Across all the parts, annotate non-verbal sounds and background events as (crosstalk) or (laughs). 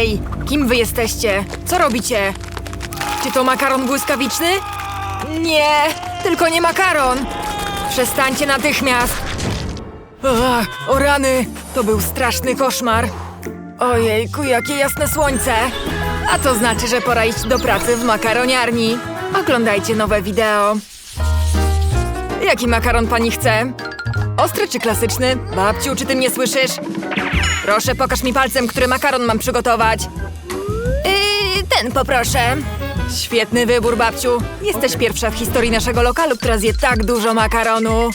Ej, kim wy jesteście? Co robicie? Czy to makaron błyskawiczny? Nie, tylko nie makaron. Przestańcie natychmiast. Ach, o rany, to był straszny koszmar. Ojejku, jakie jasne słońce. A to znaczy, że pora iść do pracy w makaroniarni. Oglądajcie nowe wideo. Jaki makaron pani chce? Ostry czy klasyczny? Babciu, czy ty mnie słyszysz? Proszę, pokaż mi palcem, który makaron mam przygotować. Yy, ten poproszę. Świetny wybór, babciu. Jesteś pierwsza w historii naszego lokalu, która zje tak dużo makaronu.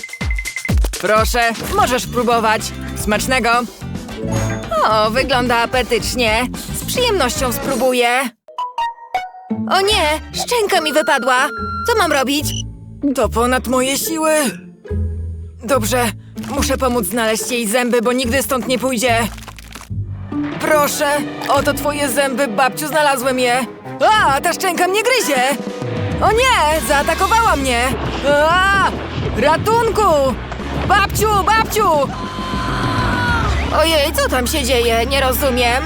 Proszę, możesz próbować. Smacznego. O, wygląda apetycznie. Z przyjemnością spróbuję. O nie, szczęka mi wypadła. Co mam robić? To ponad moje siły. Dobrze, muszę pomóc znaleźć jej zęby, bo nigdy stąd nie pójdzie. Proszę, oto twoje zęby, babciu, znalazłem je. A, ta szczęka mnie gryzie. O nie, zaatakowała mnie. A, ratunku! Babciu, babciu! Ojej, co tam się dzieje? Nie rozumiem.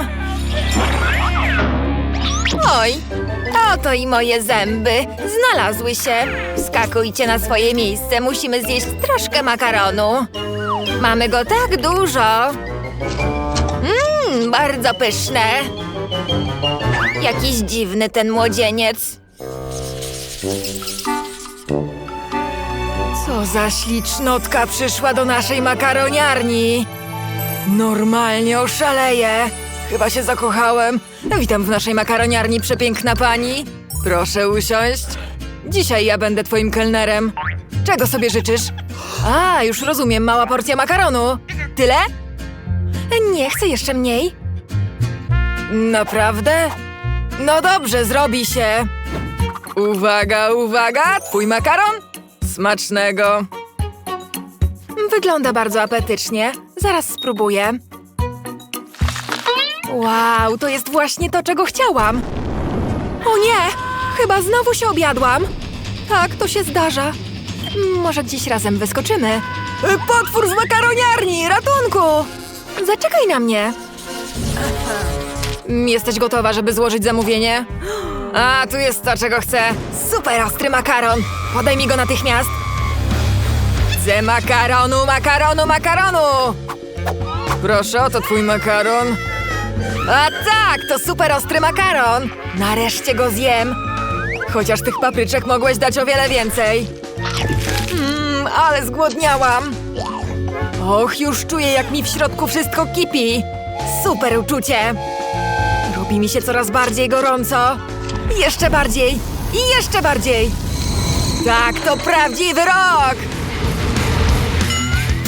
Oj, oto i moje zęby. Znalazły się. Skakujcie na swoje miejsce. Musimy zjeść troszkę makaronu. Mamy go tak dużo. Mmm, bardzo pyszne. Jakiś dziwny ten młodzieniec. Co za ślicznotka przyszła do naszej makaroniarni. Normalnie oszaleję. Chyba się zakochałem. Witam w naszej makaroniarni, przepiękna pani. Proszę usiąść. Dzisiaj ja będę twoim kelnerem. Czego sobie życzysz? A, już rozumiem, mała porcja makaronu. Tyle? Nie, chcę jeszcze mniej. Naprawdę? No dobrze, zrobi się. Uwaga, uwaga, twój makaron? Smacznego. Wygląda bardzo apetycznie. Zaraz spróbuję. Wow, to jest właśnie to, czego chciałam. O nie! Chyba znowu się objadłam. Tak, to się zdarza. Może gdzieś razem wyskoczymy. Potwór w makaroniarni! Ratunku! Zaczekaj na mnie. Jesteś gotowa, żeby złożyć zamówienie? A, tu jest to, czego chcę. Super ostry makaron. Podaj mi go natychmiast. Chcę makaronu, makaronu, makaronu! Proszę, oto twój makaron. A tak, to super ostry makaron. Nareszcie go zjem. Chociaż tych papryczek mogłeś dać o wiele więcej. Mmm, ale zgłodniałam. Och, już czuję, jak mi w środku wszystko kipi. Super uczucie. Robi mi się coraz bardziej gorąco. Jeszcze bardziej. I jeszcze bardziej. Tak, to prawdziwy rok!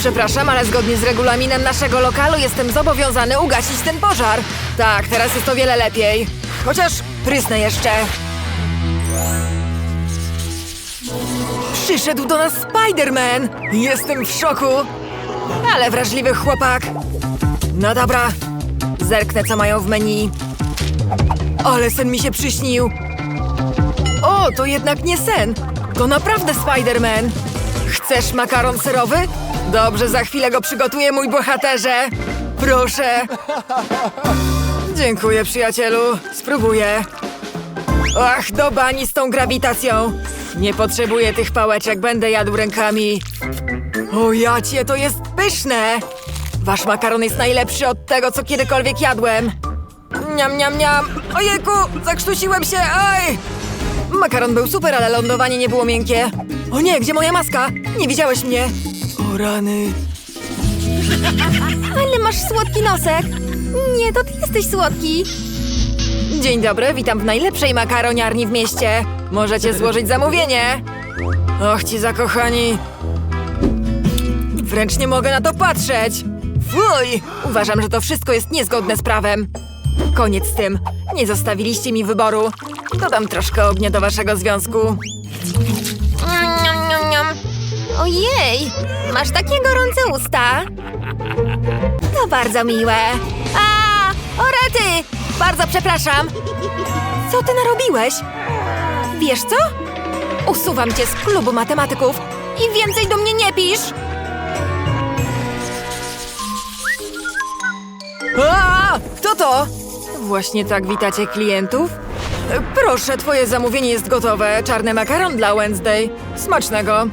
Przepraszam, ale zgodnie z regulaminem naszego lokalu jestem zobowiązany ugasić ten pożar. Tak, teraz jest o wiele lepiej. Chociaż prysnę jeszcze. Przyszedł do nas Spider-Man! Jestem w szoku! Ale wrażliwy chłopak. No dobra, zerknę co mają w menu. Ale sen mi się przyśnił. O, to jednak nie sen. To naprawdę Spider-Man. Chcesz makaron serowy? Dobrze, za chwilę go przygotuję, mój bohaterze. Proszę. Dziękuję, przyjacielu. Spróbuję. Ach, do bani z tą grawitacją. Nie potrzebuję tych pałeczek, będę jadł rękami. O jacie, to jest pyszne! Wasz makaron jest najlepszy od tego, co kiedykolwiek jadłem. Niam, niam, niam. Ojejku, zakrztusiłem się, aj! Makaron był super, ale lądowanie nie było miękkie. O nie, gdzie moja maska? Nie widziałeś mnie. O rany. Ale masz słodki nosek. Nie, to ty jesteś słodki. Dzień dobry, witam w najlepszej makaroniarni w mieście. Możecie złożyć zamówienie. Och, ci zakochani. Wręcz nie mogę na to patrzeć. Fuj! Uważam, że to wszystko jest niezgodne z prawem. Koniec z tym. Nie zostawiliście mi wyboru. Dodam troszkę ognia do waszego związku. Ojej, masz takie gorące usta. To bardzo miłe. A, orety! Bardzo przepraszam. Co ty narobiłeś? Wiesz co? Usuwam cię z klubu matematyków. I więcej do mnie nie pisz. A! Kto to? Właśnie tak witacie klientów? Proszę, twoje zamówienie jest gotowe. Czarny makaron dla Wednesday. Smacznego.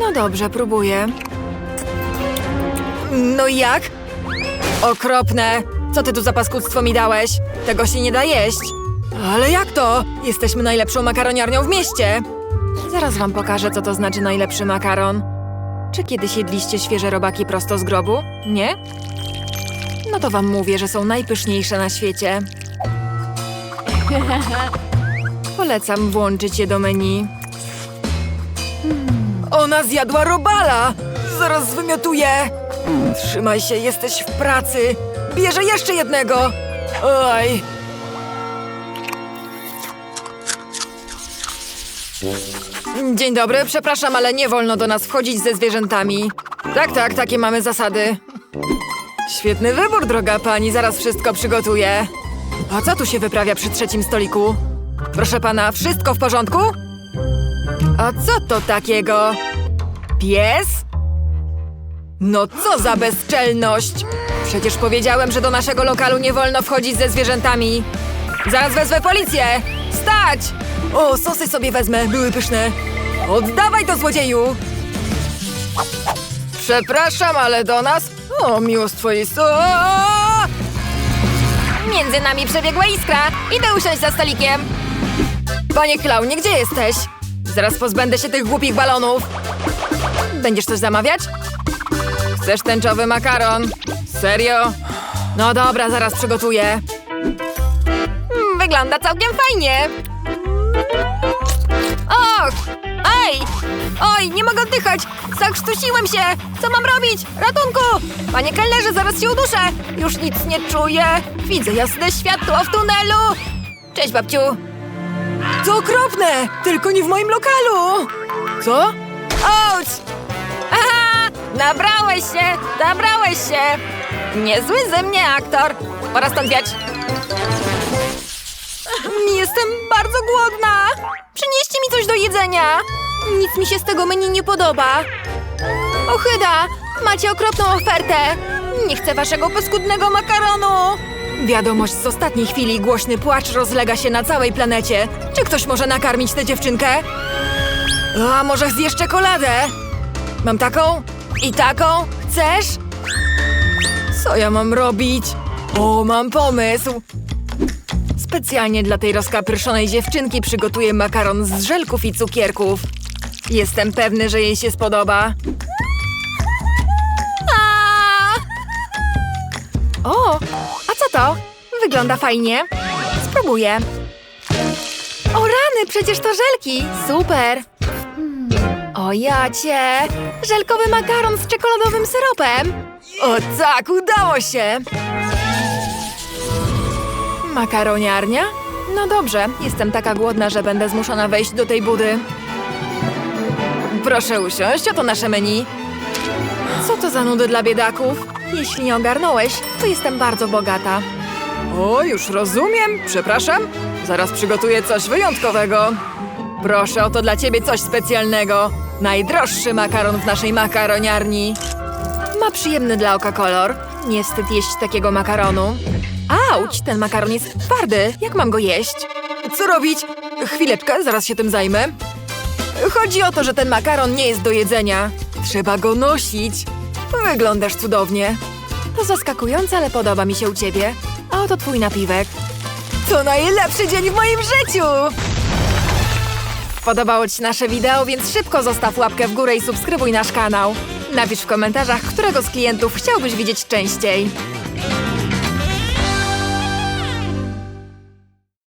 No dobrze, próbuję. No i jak? Okropne! Co ty tu za paskudztwo mi dałeś? Tego się nie da jeść. Ale jak to? Jesteśmy najlepszą makaroniarnią w mieście. Zaraz wam pokażę, co to znaczy najlepszy makaron. Czy kiedyś jedliście świeże robaki prosto z grobu? Nie? No to wam mówię, że są najpyszniejsze na świecie. (laughs) Polecam włączyć je do menu. Ona zjadła robala! Zaraz wymiotuję! Trzymaj się, jesteś w pracy! Bierze jeszcze jednego! Oj! Dzień dobry, przepraszam, ale nie wolno do nas wchodzić ze zwierzętami. Tak, tak, takie mamy zasady. Świetny wybór, droga pani, zaraz wszystko przygotuję. A co tu się wyprawia przy trzecim stoliku? Proszę pana, wszystko w porządku? A co to takiego? Pies? No co za bezczelność! Przecież powiedziałem, że do naszego lokalu nie wolno wchodzić ze zwierzętami. Zaraz wezwę policję! Stać! O, sosy sobie wezmę, były pyszne. Oddawaj to, złodzieju! Przepraszam, ale do nas... O, miło z. Między nami przebiegła iskra. Idę usiąść za stolikiem. Panie klaunie, gdzie jesteś? Zaraz pozbędę się tych głupich balonów. Będziesz coś zamawiać? Chcesz tęczowy makaron? Serio? No dobra, zaraz przygotuję. Mm, Wygląda całkiem fajnie. Och! Ej! Oj, nie mogę oddychać! Zakrztusiłem się! Co mam robić? Ratunku! Panie kelnerze, zaraz się uduszę! Już nic nie czuję! Widzę jasne światło w tunelu! Cześć, babciu! To okropne! Tylko nie w moim lokalu! Co? Ouch! Aha! Nabrałeś się! Nabrałeś się! Niezły ze mnie aktor! Pora stąd! Jestem bardzo głodna! Przynieście mi coś do jedzenia! Nic mi się z tego menu nie podoba. Ochyda! Macie okropną ofertę! Nie chcę waszego paskudnego makaronu! Wiadomość z ostatniej chwili, głośny płacz rozlega się na całej planecie. Czy ktoś może nakarmić tę dziewczynkę? A może zjesz czekoladę? Mam taką? I taką? Chcesz? Co ja mam robić? O, mam pomysł! Specjalnie dla tej rozkaprszonej dziewczynki przygotuję makaron z żelków i cukierków. Jestem pewny, że jej się spodoba. O, to? Wygląda fajnie. Spróbuję. O rany, przecież to żelki. Super. O jacie, żelkowy makaron z czekoladowym syropem. O tak, udało się. Makaroniarnia? No dobrze, jestem taka głodna, że będę zmuszona wejść do tej budy. Proszę usiąść, oto nasze menu. Co to za nudy dla biedaków? Jeśli nie ogarnąłeś, to jestem bardzo bogata. O, już rozumiem. Przepraszam. Zaraz przygotuję coś wyjątkowego. Proszę, oto dla ciebie coś specjalnego. Najdroższy makaron w naszej makaroniarni. Ma przyjemny dla oka kolor. Nie wstyd jeść takiego makaronu. Auć, ten makaron jest twardy. Jak mam go jeść? Co robić? Chwileczkę, zaraz się tym zajmę. Chodzi o to, że ten makaron nie jest do jedzenia. Trzeba go nosić. Wyglądasz cudownie. To zaskakujące, ale podoba mi się u ciebie. A oto twój napiwek. To najlepszy dzień w moim życiu! Podobało ci się nasze wideo, więc szybko zostaw łapkę w górę i subskrybuj nasz kanał. Napisz w komentarzach, którego z klientów chciałbyś widzieć częściej.